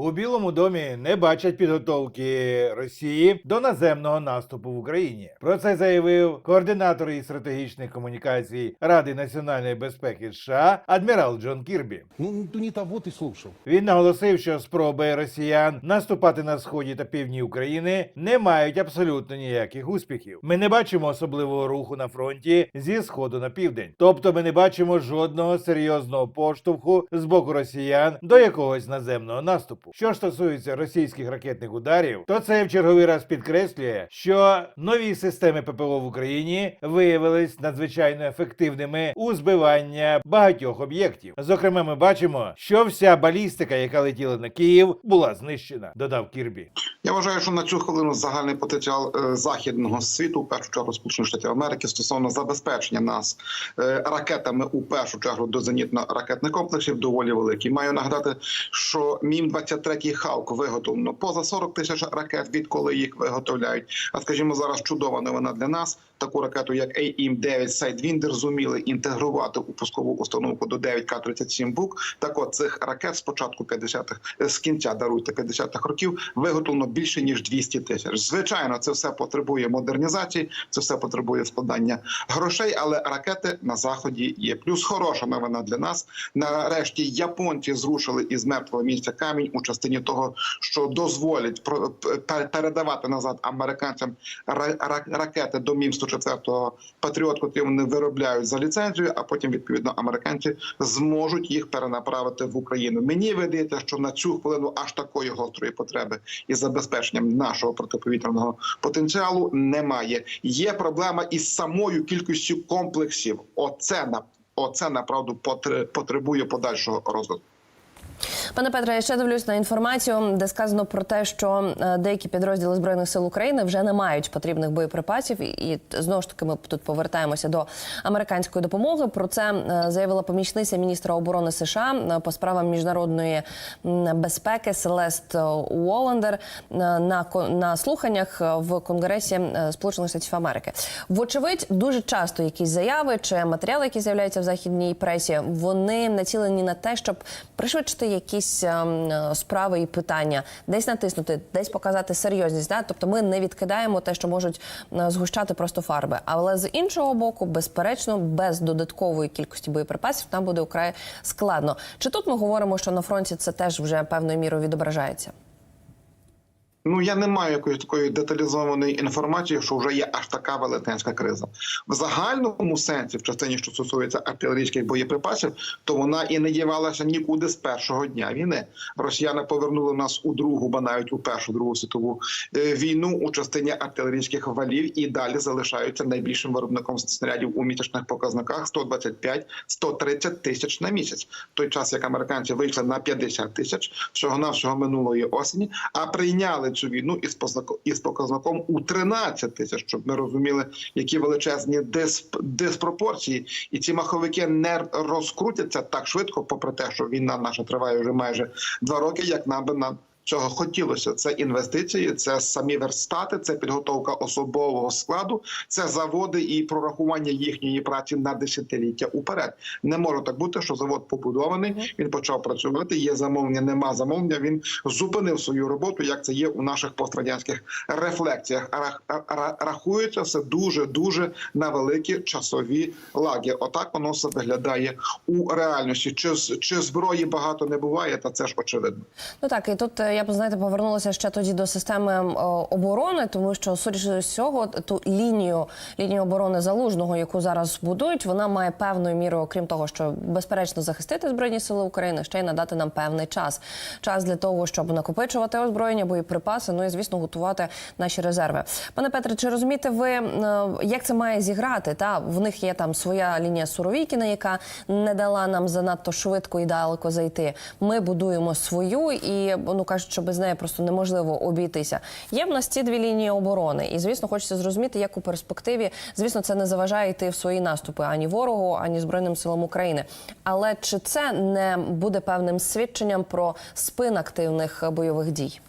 У Білому домі не бачать підготовки Росії до наземного наступу в Україні. Про це заявив координатор із стратегічних комунікацій Ради національної безпеки США адмірал Джон Кірбі. Ну, не того ты слушал. Він наголосив, що спроби росіян наступати на сході та півдні України не мають абсолютно ніяких успіхів. Ми не бачимо особливого руху на фронті зі сходу на південь. Тобто, ми не бачимо жодного серйозного поштовху з боку росіян до якогось наземного наступу. Що ж стосується російських ракетних ударів, то це в черговий раз підкреслює, що нові системи ППО в Україні виявились надзвичайно ефективними у збивання багатьох об'єктів. Зокрема, ми бачимо, що вся балістика, яка летіла на Київ, була знищена. Додав Кірбі. Я вважаю, що на цю хвилину загальний потенціал е, західного світу, в першу чергу Сполучених Штатів Америки, стосовно забезпечення нас е, ракетами у першу чергу до зенітно-ракетних комплексів, доволі великий. Маю нагадати, що мім 23 Халк виготовлено поза 40 тисяч ракет, відколи їх виготовляють. А скажімо, зараз чудова новина для нас. Таку ракету, як AIM-9 Sidewinder, зуміли інтегрувати у пускову установку до 9К-37 Бук. Так от цих ракет з початку 50-х, е, з кінця даруйте 50-х років виготовлено більше ніж 200 тисяч. Звичайно, це все потребує модернізації, це все потребує складання грошей, але ракети на заході є. Плюс хороша новина для нас. Нарешті японці зрушили із мертвого місця камінь у частині того, що дозволять передавати назад американцям ра- ра- ракети до мім 104 патріот, котрі вони виробляють за ліцензію, а потім відповідно американці зможуть їх перенаправити в Україну. Мені видається, що на цю хвилину аж такої гострої потреби із забезпеченням нашого протиповітряного потенціалу немає. Є проблема із самою кількістю комплексів. Оце на оце направду потре- потребує подальшого розвитку. Пане Петре, я ще дивлюсь на інформацію, де сказано про те, що е, деякі підрозділи збройних сил України вже не мають потрібних боєприпасів, і, знову ж таки ми тут повертаємося до американської допомоги. Про це е, заявила помічниця міністра оборони США е, по справам міжнародної безпеки Селест Уоландер на на слуханнях в Конгресі Сполучених Штатів Америки. Вочевидь, дуже часто якісь заяви чи матеріали, які з'являються в західній пресі, вони націлені на те, щоб пришвидшити якісь ем, е, справи і питання, десь натиснути, десь показати серйозність. Да? Тобто ми не відкидаємо те, що можуть е, згущати просто фарби. Але з іншого боку, безперечно, без додаткової кількості боєприпасів нам буде украй складно. Чи тут ми говоримо, що на фронті це теж вже певною мірою відображається? Ну я не маю якоїсь такої деталізованої інформації, що вже є аж така велетенська криза. В загальному сенсі, в частині, що стосується артилерійських боєприпасів, то вона і не дівалася нікуди з першого дня війни. Росіяни повернули нас у другу, ба навіть у першу другу світову е, війну у частині артилерійських валів і далі залишаються найбільшим виробником снарядів у місячних показниках 125-130 тисяч на місяць. В той час як американці вийшли на 50 тисяч всього навсього минулої осені, а прийняли цю війну із показником у 13 тисяч, щоб ми розуміли, які величезні дисп- диспропорції, і ці маховики не розкрутяться так швидко, попри те, що війна наша триває вже майже два роки, як нам би нам. Цього хотілося це інвестиції, це самі верстати, це підготовка особового складу, це заводи і прорахування їхньої праці на десятиліття уперед. Не може так бути, що завод побудований, він почав працювати. Є замовлення, нема замовлення. Він зупинив свою роботу, як це є у наших пострадянських рефлексіях. Рах- Рахується все дуже дуже на великі часові лаги. Отак воно все виглядає у реальності. Чи чи зброї багато не буває, та це ж очевидно. Ну так, і тут е, я б знаєте, повернулася ще тоді до системи оборони, тому що, судячи з цього, ту лінію лінію оборони залужного, яку зараз будують, вона має певною мірою, окрім того, що безперечно захистити збройні сили України, ще й надати нам певний час. Час для того, щоб накопичувати озброєння, боєприпаси, ну і звісно, готувати наші резерви. Пане Петре, чи розумієте ви, е, як це має зіграти? Та в них є там своя лінія Суровікіна, яка не дала нам занадто швидко і далеко зайти. Ми будуємо свою, і ну кажуть, що без неї просто неможливо обійтися. Є в нас ці дві лінії оборони, і звісно, хочеться зрозуміти, як у перспективі, звісно, це не заважає йти в свої наступи ані ворогу, ані збройним силам України. Але чи це не буде певним свідченням про спин активних бойових дій?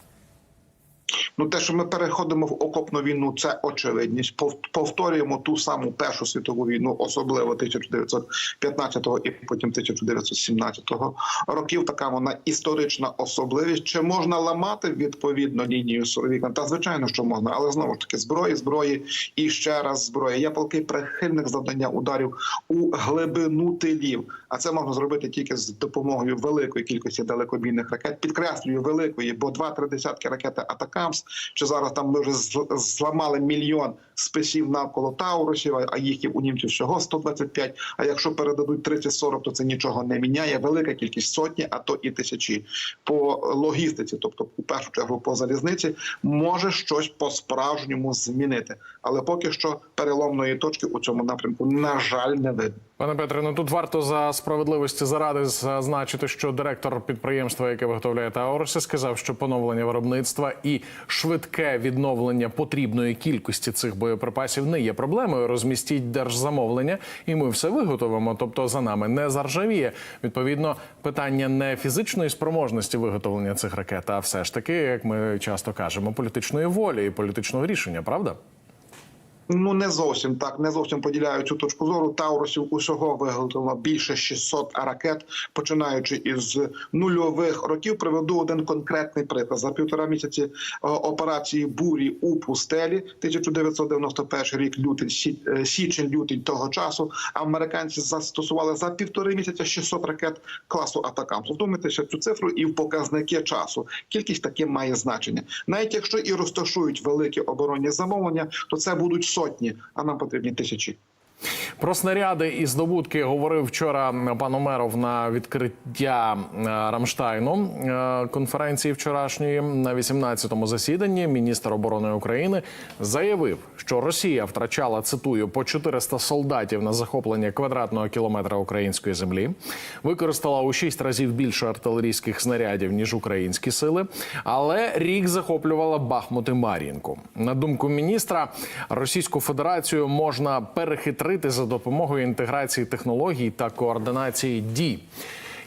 Ну, те, що ми переходимо в окопну війну, це очевидність. Пов- Повторюємо ту саму Першу світову війну, особливо 1915 і потім 1917 років. Така вона історична особливість. Чи можна ламати відповідно лінію Суровікна? Та звичайно, що можна, але знову ж таки зброї, зброї і ще раз зброї. Я палкий прихильник завдання ударів у глибину тилів. А це можна зробити тільки з допомогою великої кількості далекобійних ракет. Підкреслюю великої, бо два-три десятки ракети Атакамс. Чи зараз там ми вже зламали мільйон списів навколо Таурусів, а- їх у німців всього 125. А якщо передадуть 30-40, то це нічого не міняє. Велика кількість сотні, а то і тисячі по логістиці, тобто у першу чергу по залізниці, може щось по справжньому змінити. Але поки що переломної точки у цьому напрямку на жаль не видно. Пане Петре, ну тут варто за справедливості заради зазначити, що директор підприємства, яке виготовляє Тауруси, сказав, що поновлення виробництва і швидке відновлення потрібної кількості цих боєприпасів не є проблемою. Розмістіть держзамовлення, і ми все виготовимо. Тобто за нами не заржавіє. Відповідно, питання не фізичної спроможності виготовлення цих ракет, а все ж таки, як ми часто кажемо, політичної волі і політичного рішення, правда? Ну не зовсім так, не зовсім поділяю цю точку зору. Таурусів усього виготовлено більше 600 ракет, починаючи із нульових років. Приведу один конкретний приклад за півтора місяці е, операції бурі у пустелі, 1991 рік, лютий е, січень, лютий того часу. Американці застосували за півтори місяця 600 ракет класу Атакамс. Вдумайтеся цю цифру і в показники часу. Кількість таки має значення. Навіть якщо і розташують великі оборонні замовлення, то це будуть сотні, а нам потрібні тисячі. Про снаряди і здобутки говорив вчора пан Омеров на відкриття е, Рамштайну е, конференції вчорашньої на 18-му засіданні. Міністр оборони України заявив, що Росія втрачала цитую по 400 солдатів на захоплення квадратного кілометра української землі, використала у 6 разів більше артилерійських снарядів ніж українські сили, але рік захоплювала Бахмут і Мар'їнку. На думку міністра, Російську Федерацію можна перехитрити за допомогою інтеграції технологій та координації дій.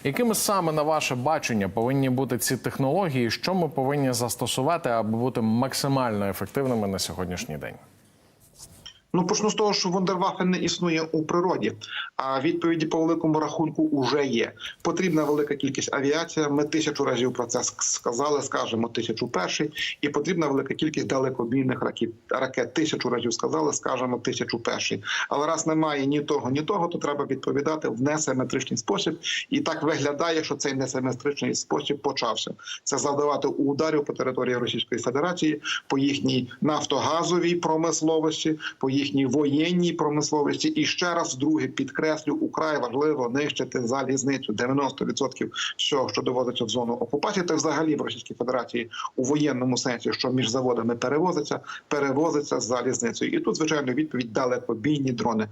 Якими саме на ваше бачення повинні бути ці технології? Що ми повинні застосувати, аби бути максимально ефективними на сьогоднішній день? Ну почну з того, що вундервафен не існує у природі, а відповіді по великому рахунку вже є. Потрібна велика кількість авіації. Ми тисячу разів про це сказали, скажемо тисячу перший, і потрібна велика кількість далекобійних ракет. Ракет тисячу разів сказали, скажемо тисячу перший. Але раз немає ні того, ні того, то треба відповідати в несиметричний спосіб. І так виглядає, що цей несиметричний спосіб почався. Це завдавати ударів по території Російської Федерації, по їхній нафтогазовій промисловості, по їхній воєнній промисловості. І ще раз вдруге підкреслю, украй важливо нищити залізницю. 90% всього, що доводиться в зону окупації, та взагалі в Російській Федерації у воєнному сенсі, що між заводами перевозиться, перевозиться залізницею. І тут, звичайно, відповідь далекобійні дрони.